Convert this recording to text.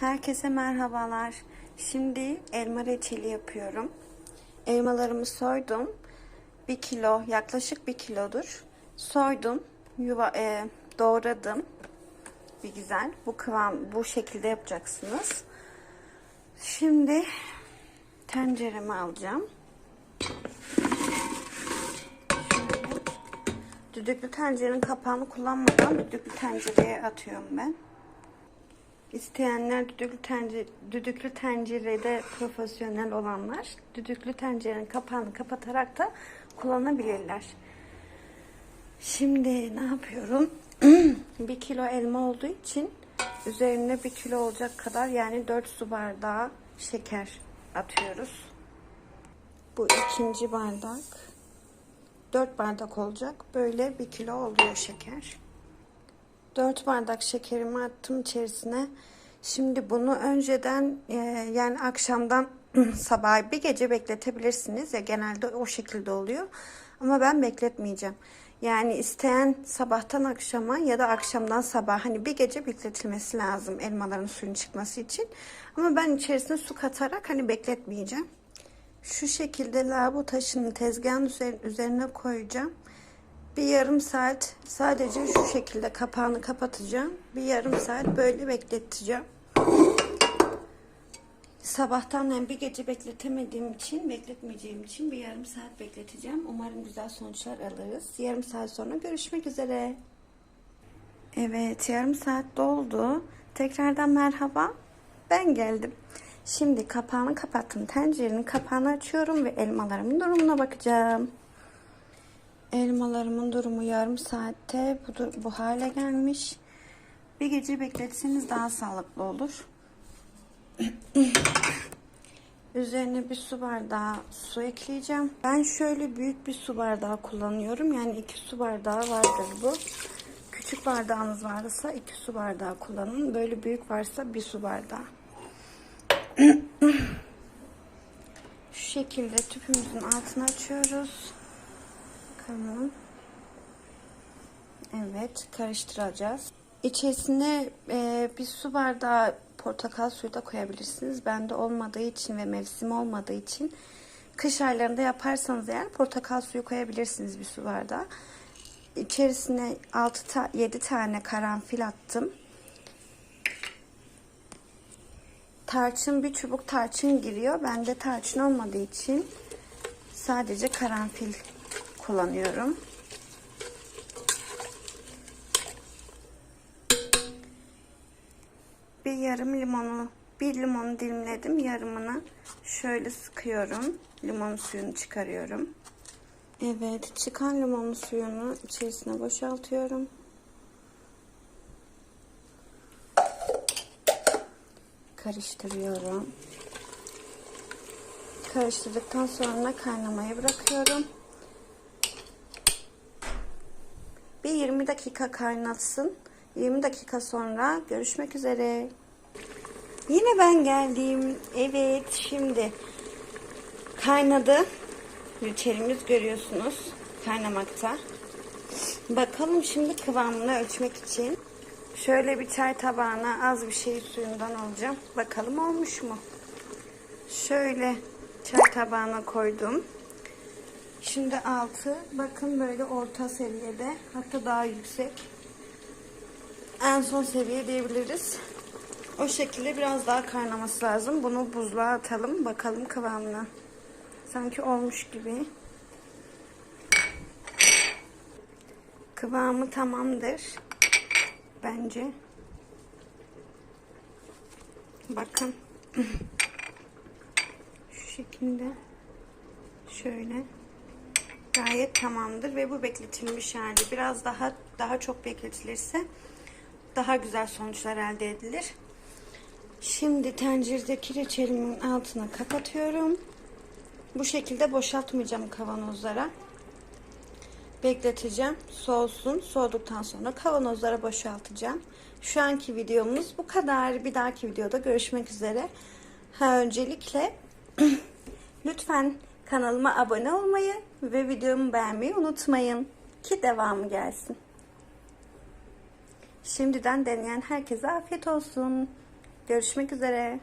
Herkese merhabalar. Şimdi elma reçeli yapıyorum. Elmalarımı soydum. Bir kilo, yaklaşık bir kilodur. Soydum, yuva, e, doğradım. Bir güzel. Bu kıvam, bu şekilde yapacaksınız. Şimdi tenceremi alacağım. Düdüklü tencerenin kapağını kullanmadan düdüklü tencereye atıyorum ben. İsteyenler düdüklü, tencere, düdüklü tencerede profesyonel olanlar düdüklü tencerenin kapağını kapatarak da kullanabilirler. Şimdi ne yapıyorum? bir kilo elma olduğu için üzerine bir kilo olacak kadar yani 4 su bardağı şeker atıyoruz. Bu ikinci bardak. 4 bardak olacak. Böyle bir kilo oluyor şeker. 4 bardak şekerimi attım içerisine. Şimdi bunu önceden e, yani akşamdan sabah bir gece bekletebilirsiniz. Ya genelde o şekilde oluyor. Ama ben bekletmeyeceğim. Yani isteyen sabahtan akşama ya da akşamdan sabah hani bir gece bekletilmesi lazım elmaların suyun çıkması için. Ama ben içerisine su katarak hani bekletmeyeceğim. Şu şekilde lavabo taşını tezgahın üzerine koyacağım. Bir yarım saat sadece şu şekilde kapağını kapatacağım. Bir yarım saat böyle bekleteceğim. Sabahtan hem bir gece bekletemediğim için, bekletmeyeceğim için bir yarım saat bekleteceğim. Umarım güzel sonuçlar alırız. Yarım saat sonra görüşmek üzere. Evet, yarım saat doldu. Tekrardan merhaba. Ben geldim. Şimdi kapağını kapattım. Tencerenin kapağını açıyorum ve elmalarımın durumuna bakacağım. Elmalarımın durumu yarım saatte bu, bu hale gelmiş. Bir gece bekletseniz daha sağlıklı olur. Üzerine bir su bardağı su ekleyeceğim. Ben şöyle büyük bir su bardağı kullanıyorum. Yani iki su bardağı vardır bu. Küçük bardağınız varsa iki su bardağı kullanın. Böyle büyük varsa bir su bardağı. Şu şekilde tüpümüzün altını açıyoruz. Bakalım. Evet karıştıracağız. İçerisine e, bir su bardağı portakal suyu da koyabilirsiniz. Bende olmadığı için ve mevsim olmadığı için kış aylarında yaparsanız eğer portakal suyu koyabilirsiniz bir su bardağı. İçerisine 6 ta 7 tane karanfil attım. Tarçın bir çubuk tarçın giriyor. Bende tarçın olmadığı için sadece karanfil kullanıyorum. Bir yarım limonu, bir limonu dilimledim. Yarımını şöyle sıkıyorum. Limon suyunu çıkarıyorum. Evet, çıkan limon suyunu içerisine boşaltıyorum. Karıştırıyorum. Karıştırdıktan sonra kaynamaya bırakıyorum. Bir 20 dakika kaynatsın. 20 dakika sonra görüşmek üzere. Yine ben geldim. Evet şimdi kaynadı. Reçelimiz görüyorsunuz kaynamakta. Bakalım şimdi kıvamını ölçmek için. Şöyle bir çay tabağına az bir şey suyundan alacağım. Bakalım olmuş mu? Şöyle çay tabağına koydum. Şimdi altı bakın böyle orta seviyede hatta daha yüksek. En son seviye diyebiliriz. O şekilde biraz daha kaynaması lazım. Bunu buzluğa atalım bakalım kıvamına. Sanki olmuş gibi. Kıvamı tamamdır. Bence. Bakın. Şu şekilde. Şöyle gayet tamamdır ve bu bekletilmiş hali. Biraz daha daha çok bekletilirse daha güzel sonuçlar elde edilir. Şimdi tenceredeki reçelimin altına kapatıyorum. Bu şekilde boşaltmayacağım kavanozlara. Bekleteceğim. Soğusun. Soğuduktan sonra kavanozlara boşaltacağım. Şu anki videomuz bu kadar. Bir dahaki videoda görüşmek üzere. Ha, öncelikle lütfen Kanalıma abone olmayı ve videomu beğenmeyi unutmayın ki devamı gelsin. Şimdiden deneyen herkese afiyet olsun. Görüşmek üzere.